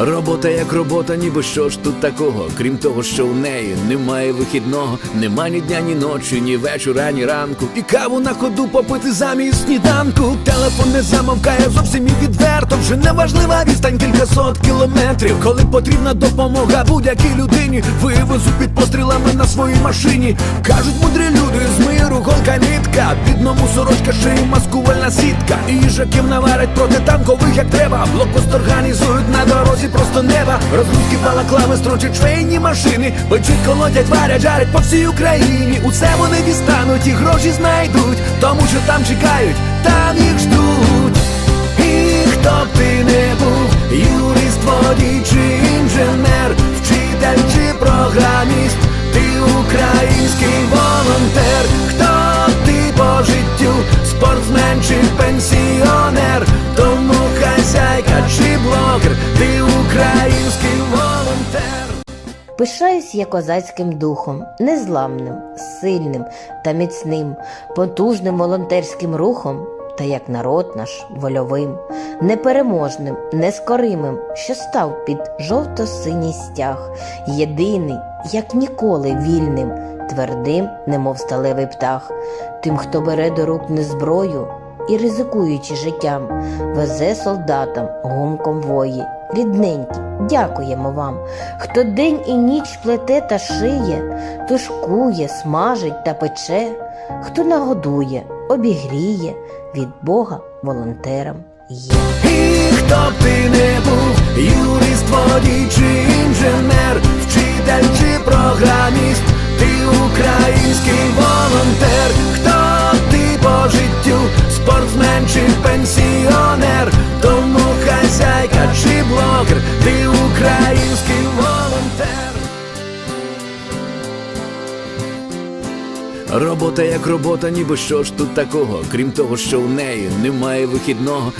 Робота як робота, ніби що ж тут такого, крім того, що в неї немає вихідного, нема ні дня, ні ночі, ні вечора, ні ранку. І каву на ходу попити замість сніданку. Телефон не замовкає зовсім і відверто. Вже не важлива відстань кількасот кілометрів. Коли потрібна допомога будь-якій людині, вивезу під пострілами на своїй машині. Кажуть мудрі люди, миру нитка, бідному сорочка шиї, маскувальна сітка. І їжаків наварять проти танкових, як треба. Блокпост організують на дорозі просто неба. Розгрузки балаклави строчать швейні машини. Печуть, колодять, варять, жарять по всій Україні. Усе вони дістануть і гроші знайдуть, тому що там чекають, там пенсіонер, тому хазяйка чи блогер, ти український волонтер. Пишаюсь я козацьким духом, незламним, сильним та міцним, потужним волонтерським рухом, та як народ наш вольовим, непереможним, нескоримим, що став під жовто-синій стяг, єдиний, як ніколи вільним, твердим, немов сталевий птах, тим, хто бере до рук не зброю і, ризикуючи життям, везе солдатам гумком вої. Рідненькі, дякуємо вам, хто день і ніч плете та шиє, тушкує, смажить та пече, хто нагодує, обігріє, від Бога волонтерам є. І хто б ти не був, юрист, водій чи інженер, вчитель чи програміст, ти український чи ти український волонтер. Робота як робота, ніби що ж тут такого, крім того, що в неї немає вихідного.